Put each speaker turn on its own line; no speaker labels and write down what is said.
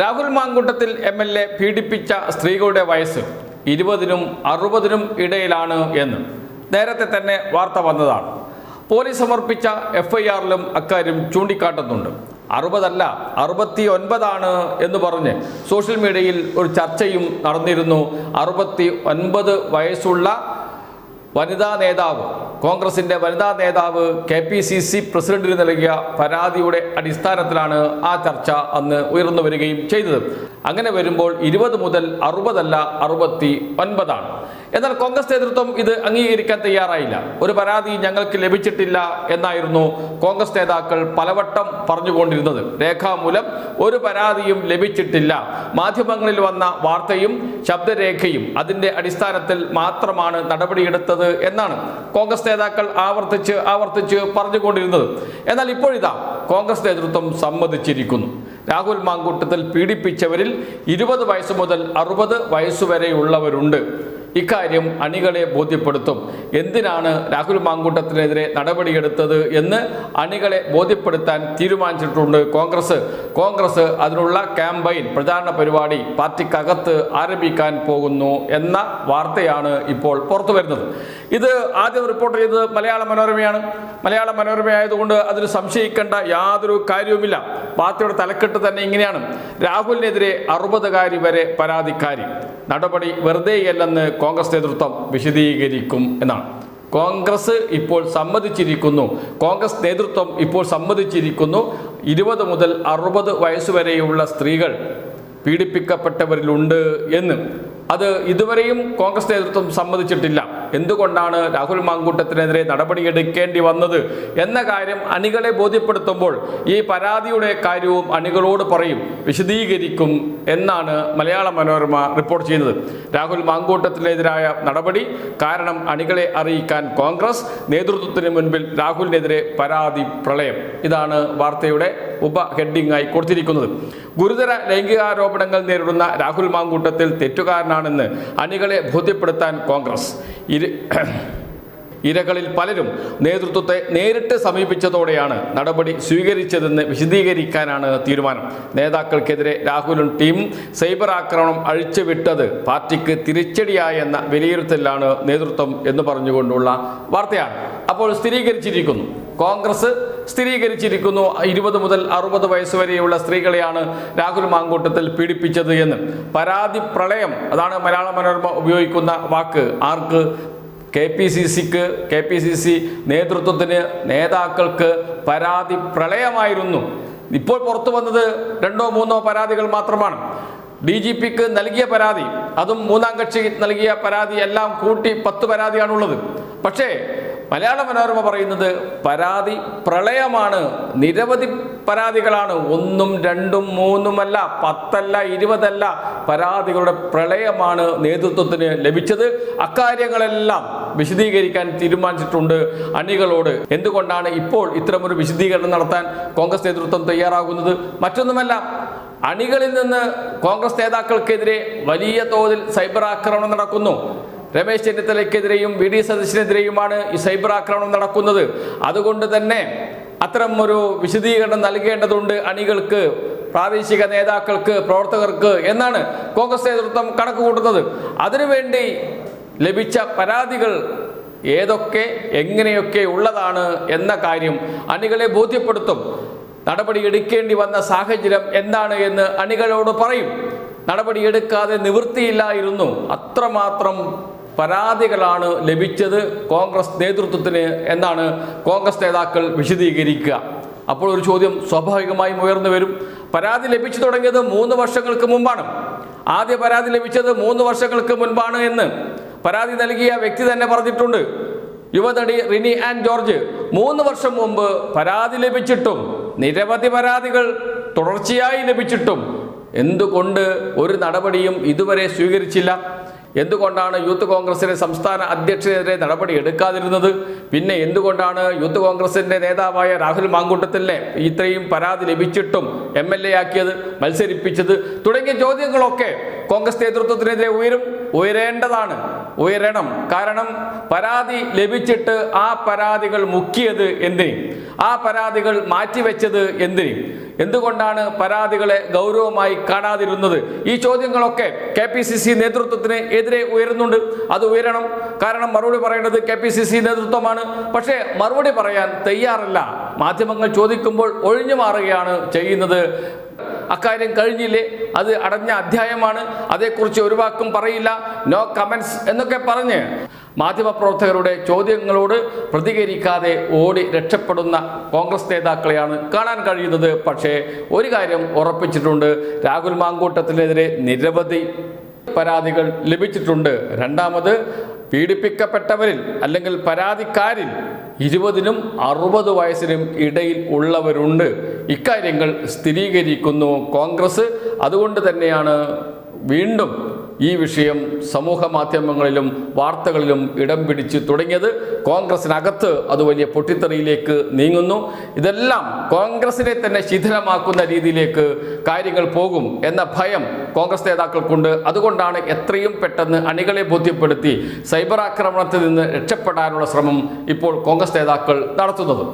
Rahul Mamkoottathil M L A പീഡിപ്പിച്ച സ്ത്രീകളുടെ വയസ്സ് ഇരുപതിനും അറുപതിനും ഇടയിലാണ് എന്ന് നേരത്തെ തന്നെ വാർത്ത വന്നതാണ്. പോലീസ് സമർപ്പിച്ച എഫ്ഐആറിലും അക്കാര്യം ചൂണ്ടിക്കാട്ടുന്നുണ്ട്. അറുപതല്ല അറുപത്തി ഒൻപതാണ് എന്ന് പറഞ്ഞ് സോഷ്യൽ മീഡിയയിൽ ഒരു ചർച്ചയും നടന്നിരുന്നു. അറുപത്തി ഒൻപത് വയസ്സുള്ള വനിതാ നേതാവ് കോൺഗ്രസിന്റെ വനിതാ നേതാവ് കെ പി സി സി പ്രസിഡന്റിന് നൽകിയ പരാതിയുടെ അടിസ്ഥാനത്തിലാണ് ആ ചർച്ച അന്ന് ഉയർന്നു വരികയും ചെയ്തത്. അങ്ങനെ വരുമ്പോൾ ഇരുപത് മുതൽ അറുപതല്ല അറുപത്തി ഒൻപതാണ്. എന്നാൽ കോൺഗ്രസ് നേതൃത്വം ഇത് അംഗീകരിക്കാൻ തയ്യാറായില്ല. ഒരു പരാതി ഞങ്ങൾക്ക് ലഭിച്ചിട്ടില്ല എന്നായിരുന്നു കോൺഗ്രസ് നേതാക്കൾ പലവട്ടം പറഞ്ഞുകൊണ്ടിരുന്നത്. രേഖാമൂലം ഒരു പരാതിയും ലഭിച്ചിട്ടില്ല. മാധ്യമങ്ങളിൽ വന്ന വാർത്തയും ശബ്ദരേഖയും അതിന്റെ അടിസ്ഥാനത്തിൽ മാത്രമാണ് നടപടിയെടുത്തത് എന്നാണ് കോൺഗ്രസ് നേതാക്കൾ ആവർത്തിച്ച് ആവർത്തിച്ച് പറഞ്ഞുകൊണ്ടിരുന്നത്. എന്നാൽ ഇപ്പോഴിതാ കോൺഗ്രസ് നേതൃത്വം സമ്മതിച്ചിരിക്കുന്നു. രാഹുൽ മാങ്കൂട്ടത്തിൽ പീഡിപ്പിച്ചവരിൽ ഇരുപത് വയസ്സ് മുതൽ അറുപത് വയസ്സുവരെയുള്ളവരുണ്ട് ഇക്കാര്യം അണികളെ ബോധ്യപ്പെടുത്തും. എന്തിനാണ് രാഹുൽ മാങ്കൂട്ടത്തിനെതിരെ നടപടിയെടുത്തത് എന്ന് അണികളെ ബോധ്യപ്പെടുത്താൻ തീരുമാനിച്ചിട്ടുണ്ട് കോൺഗ്രസ്. കോൺഗ്രസ് അതിനുള്ള ക്യാമ്പയിൻ പ്രചാരണ പരിപാടി പാർട്ടിക്കകത്ത് ആരംഭിക്കാൻ പോകുന്നു എന്ന വാർത്തയാണ് ഇപ്പോൾ പുറത്തു വരുന്നത് ഇത് ആദ്യം റിപ്പോർട്ട് ചെയ്തത് മലയാള മനോരമയാണ്. മലയാള മനോരമയായതുകൊണ്ട് അതിൽ സംശയിക്കേണ്ട യാതൊരു കാര്യവുമില്ല. പാർട്ടിയുടെ തലക്കെട്ട് തന്നെ ഇങ്ങനെയാണ്. രാഹുലിനെതിരെ അറുപതുകാരി വരെ പരാതിക്കാരി. നടപടി വെറുതെയല്ലെന്ന് കോൺഗ്രസ് നേതൃത്വം വിശദീകരിക്കും എന്നാണ്. കോൺഗ്രസ് ഇപ്പോൾ സമ്മതിച്ചിരിക്കുന്നു. കോൺഗ്രസ് നേതൃത്വം ഇപ്പോൾ സമ്മതിച്ചിരിക്കുന്നു. ഇരുപത് മുതൽ അറുപത് വയസ്സുവരെയുള്ള സ്ത്രീകൾ പീഡിപ്പിക്കപ്പെട്ടവരിലുണ്ട് എന്ന്. അത് ഇതുവരെയും കോൺഗ്രസ് നേതൃത്വം സമ്മതിച്ചിട്ടില്ല. എന്തുകൊണ്ടാണ് രാഹുൽ മാങ്കൂട്ടത്തിനെതിരെ നടപടിയെടുക്കേണ്ടി വന്നത് എന്ന കാര്യം അണികളെ ബോധ്യപ്പെടുത്തുമ്പോൾ ഈ പരാതിയുടെ കാര്യവും അണികളോട് പറയും വിശദീകരിക്കും എന്നാണ് മലയാള മനോരമ റിപ്പോർട്ട് ചെയ്യുന്നത്. രാഹുൽ മാങ്കൂട്ടത്തിനെതിരായ നടപടി കാരണം അണികളെ അറിയിക്കാൻ കോൺഗ്രസ് നേതൃത്വത്തിന് മുൻപിൽ രാഹുലിനെതിരെ പരാതി പ്രളയം. ഇതാണ് വാർത്തയുടെ ഉപ ഹെഡിംഗായി കൊടുത്തിരിക്കുന്നത്. ഗുരുതര ലൈംഗികാരോപണങ്ങൾ നേരിടുന്ന രാഹുൽ മാങ്കൂട്ടത്തിൽ തെറ്റുകാരനാണെന്ന് അണികളെ ബോധ്യപ്പെടുത്താൻ കോൺഗ്രസ്. ഇരു ഇരകളിൽ പലരും നേതൃത്വത്തെ നേരിട്ട് സമീപിച്ചതോടെയാണ് നടപടി സ്വീകരിച്ചതെന്ന് വിശദീകരിക്കാനാണ് തീരുമാനം. നേതാക്കൾക്കെതിരെ രാഹുലും ടീം സൈബർ ആക്രമണം അഴിച്ചുവിട്ടത് പാർട്ടിക്ക് തിരിച്ചടിയായെന്ന വിലയിരുത്തലാണ് നേതൃത്വം എന്ന് പറഞ്ഞുകൊണ്ടുള്ള വാർത്തയാണ്. അപ്പോൾ സ്ഥിരീകരിച്ചിരിക്കുന്നു. കോൺഗ്രസ് സ്ഥിരീകരിച്ചിരിക്കുന്നു. ഇരുപത് മുതൽ അറുപത് വയസ്സുവരെയുള്ള സ്ത്രീകളെയാണ് രാഹുൽ മാങ്കൂട്ടത്തിൽ പീഡിപ്പിച്ചത് എന്ന്. പരാതി പ്രളയം അതാണ് മലയാള മനോരമ ഉപയോഗിക്കുന്ന വാക്ക്. ആർക്ക്? കെ പി സി സിക്ക് കെ പി സി സി നേതൃത്വത്തിന് നേതാക്കൾക്ക് പരാതി പ്രളയമായിരുന്നു. ഇപ്പോൾ പുറത്തു വന്നത് രണ്ടോ മൂന്നോ പരാതികൾ മാത്രമാണ്. ഡി ജി പിക്ക് നൽകിയ പരാതി അതും മൂന്നാം കക്ഷി നൽകിയ പരാതി എല്ലാം കൂട്ടി പത്ത് പരാതിയാണുള്ളത്. പക്ഷേ മലയാള മനോരമ പറയുന്നത് പരാതി പ്രളയമാണ്. നിരവധി പരാതികളാണ്. ഒന്നും രണ്ടും മൂന്നുമല്ല പത്തല്ല ഇരുപതല്ല പരാതികളുടെ പ്രളയമാണ് നേതൃത്വത്തിന് ലഭിച്ചത്. അക്കാര്യങ്ങളെല്ലാം വിശദീകരിക്കാൻ തീരുമാനിച്ചിട്ടുണ്ട് അണികളോട്. എന്തുകൊണ്ടാണ് ഇപ്പോൾ ഇത്തരമൊരു വിശദീകരണം നടത്താൻ കോൺഗ്രസ് നേതൃത്വം തയ്യാറാകുന്നത്? മറ്റൊന്നുമല്ല അണികളിൽ നിന്ന് കോൺഗ്രസ് നേതാക്കൾക്കെതിരെ വലിയ തോതിൽ സൈബർ ആക്രമണം നടക്കുന്നു. രമേശ് ചെന്നിത്തലയ്ക്കെതിരെയും വി ഡി സതീശിനെതിരെയുമാണ് ഈ സൈബർ ആക്രമണം നടക്കുന്നത്. അതുകൊണ്ട് തന്നെ അത്തരം ഒരു വിശദീകരണം നൽകേണ്ടതുണ്ട് അണികൾക്ക് പ്രാദേശിക നേതാക്കൾക്ക് പ്രവർത്തകർക്ക് എന്നാണ് കോൺഗ്രസ് നേതൃത്വം കണക്ക് കൂട്ടുന്നത് അതിനുവേണ്ടി ലഭിച്ച പരാതികൾ ഏതൊക്കെ എങ്ങനെയൊക്കെ ഉള്ളതാണ് എന്ന കാര്യം അണികളെ ബോധ്യപ്പെടുത്തും. നടപടി എടുക്കേണ്ടി വന്ന സാഹചര്യം എന്താണ് എന്ന് അണികളോട് പറയും. നടപടിയെടുക്കാതെ നിവൃത്തിയില്ലായിരുന്നു. അത്രമാത്രം പരാതികളാണ് ലഭിച്ചത് കോൺഗ്രസ് നേതൃത്വത്തിന് എന്നാണ് കോൺഗ്രസ് നേതാക്കൾ വിശദീകരിക്കുക. അപ്പോൾ ഒരു ചോദ്യം സ്വാഭാവികമായും ഉയർന്നു വരും. പരാതി ലഭിച്ചു തുടങ്ങിയത് മൂന്ന് വർഷങ്ങൾക്ക് മുമ്പാണ്. ആദ്യ പരാതി ലഭിച്ചത് മൂന്ന് വർഷങ്ങൾക്ക് മുൻപാണ് എന്ന് പരാതി നൽകിയ വ്യക്തി തന്നെ പറഞ്ഞിട്ടുണ്ട്. യുവനടി റിനി ആൻഡ് ജോർജ് മൂന്ന് വർഷം മുമ്പ് പരാതി ലഭിച്ചിട്ടും നിരവധി പരാതികൾ തുടർച്ചയായി ലഭിച്ചിട്ടും എന്തുകൊണ്ട് ഒരു നടപടിയും ഇതുവരെ സ്വീകരിച്ചില്ല? എന്തുകൊണ്ടാണ് യൂത്ത് കോൺഗ്രസിന്റെ സംസ്ഥാന അധ്യക്ഷനെതിരെ നടപടി എടുക്കാതിരുന്നത്? പിന്നെ എന്തുകൊണ്ടാണ് യൂത്ത് കോൺഗ്രസിന്റെ നേതാവായ രാഹുൽ മാങ്കുണ്ടത്തിലെ ഇത്രയും പരാതി ലഭിച്ചിട്ടും എം എൽ എ ആക്കിയത് മത്സരിപ്പിച്ചത് തുടങ്ങിയ ചോദ്യങ്ങളൊക്കെ കോൺഗ്രസ് നേതൃത്വത്തിനെതിരെ ഉയരും ഉയരേണ്ടതാണ്. ഉയരണം. കാരണം പരാതി ലഭിച്ചിട്ട് ആ പരാതികൾ മുക്കിയത് എന്തിന്? ആ പരാതികൾ മാറ്റിവെച്ചത് എന്തിന്? എന്തുകൊണ്ടാണ് പരാതികളെ ഗൗരവമായി കാണാതിരുന്നത്? ഈ ചോദ്യങ്ങളൊക്കെ കെ പി സി സി നേതൃത്വത്തിന് എതിരെ ഉയരുന്നുണ്ട്. അത് ഉയരണം. കാരണം മറുപടി പറയേണ്ടത് കെ പി സി സി നേതൃത്വമാണ്. പക്ഷേ മറുപടി പറയാൻ തയ്യാറല്ല. മാധ്യമങ്ങൾ ചോദിക്കുമ്പോൾ ഒഴിഞ്ഞു മാറുകയാണ് ചെയ്യുന്നത്. അക്കാര്യം കഴിഞ്ഞില്ലേ? അത് അടഞ്ഞ അധ്യായമാണ്. അതേക്കുറിച്ച് ഒരു വാക്കും പറയില്ല. നോ കമൻസ് എന്നൊക്കെ പറഞ്ഞ് മാധ്യമപ്രവർത്തകരുടെ ചോദ്യങ്ങളോട് പ്രതികരിക്കാതെ ഓടി രക്ഷപ്പെടുന്ന കോൺഗ്രസ് നേതാക്കളെയാണ് കാണാൻ കഴിയുന്നത്. പക്ഷേ ഒരു കാര്യം ഉറപ്പിച്ചിട്ടുണ്ട്. രാഹുൽ മാങ്കൂട്ടത്തിനെതിരെ നിരവധി പരാതികൾ ലഭിച്ചിട്ടുണ്ട്. രണ്ടാമത് പീഡിപ്പിക്കപ്പെട്ടവരിൽ അല്ലെങ്കിൽ പരാതിക്കാരിൽ ഇരുപതിനും അറുപത് വയസ്സിനും ഇടയിൽ ഉള്ളവരുണ്ട്. ഇക്കാര്യങ്ങൾ സ്ഥിരീകരിക്കുന്നു കോൺഗ്രസ്. അതുകൊണ്ട് തന്നെയാണ് വീണ്ടും ഈ വിഷയം സമൂഹ മാധ്യമങ്ങളിലും വാർത്തകളിലും ഇടം പിടിച്ച് തുടങ്ങിയത് കോൺഗ്രസിനകത്ത് അത് വലിയ പൊട്ടിത്തെറിയിലേക്ക് നീങ്ങുന്നു. ഇതെല്ലാം കോൺഗ്രസിനെ തന്നെ ശിഥിലമാക്കുന്ന രീതിയിലേക്ക് കാര്യങ്ങൾ പോകും എന്ന ഭയം കോൺഗ്രസ് നേതാക്കൾക്കുണ്ട്. അതുകൊണ്ടാണ് എത്രയും പെട്ടെന്ന് അണികളെ ബോധ്യപ്പെടുത്തി സൈബർ ആക്രമണത്തിൽ നിന്ന് രക്ഷപ്പെടാനുള്ള ശ്രമം ഇപ്പോൾ കോൺഗ്രസ് നേതാക്കൾ നടത്തുന്നത്.